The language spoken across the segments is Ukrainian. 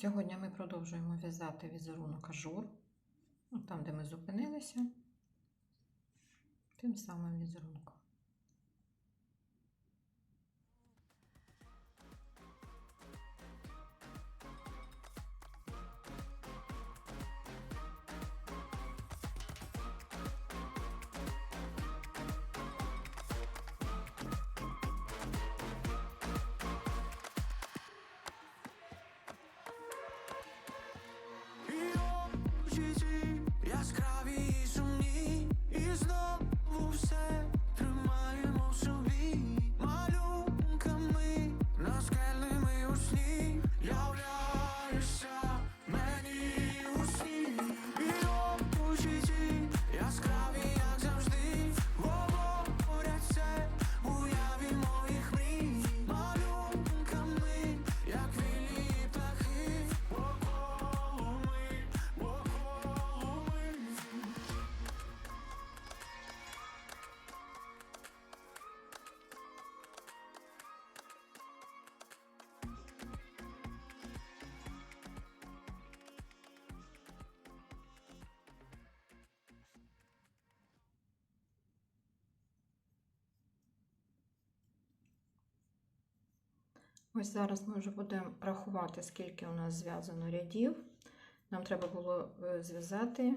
Сьогодні ми продовжуємо в'язати візерунок ажур. Ну, Там, де ми зупинилися, тим самим візерунком. яскраві Ось зараз ми вже будемо рахувати, скільки у нас зв'язано рядів. Нам треба було е, зв'язати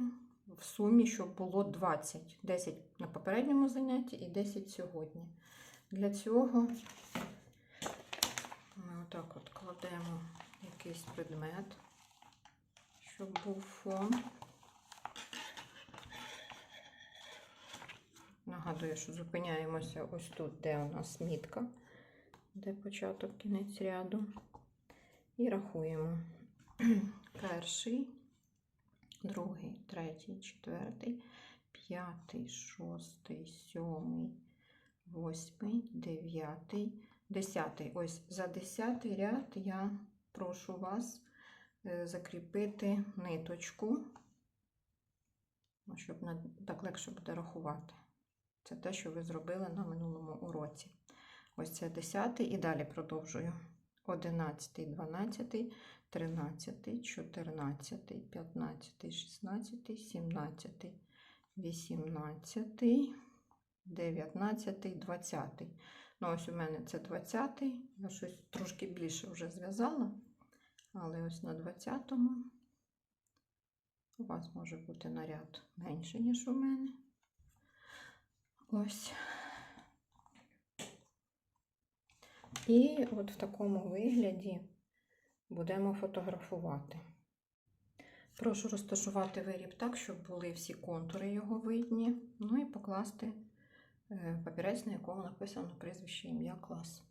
в сумі, щоб було 20. 10 на попередньому занятті і 10 сьогодні. Для цього ми отак от кладемо якийсь предмет, щоб був фон. Нагадую, що зупиняємося ось тут, де у нас мітка, де початок кінець ряду. І рахуємо. Перший, другий, третій, четвертий, п'ятий, шостий, сьомий, восьмий, дев'ятий, десятий. Ось за десятий ряд я прошу вас е, закріпити ниточку, щоб так легше буде рахувати. Це те, що ви зробили на минулому уроці. Ось це 10 і далі продовжую. 11, 12, 13, 14, 15, 16, 17, 18, 19, 20. Ну, ось у мене це 20. Я щось трошки більше вже зв'язала. Але ось на 20-му у вас може бути наряд менше, ніж у мене. Ось. І от в такому вигляді будемо фотографувати. Прошу розташувати виріб так, щоб були всі контури його видні. Ну і покласти е, папірець, на якому написано прізвище ім'я клас.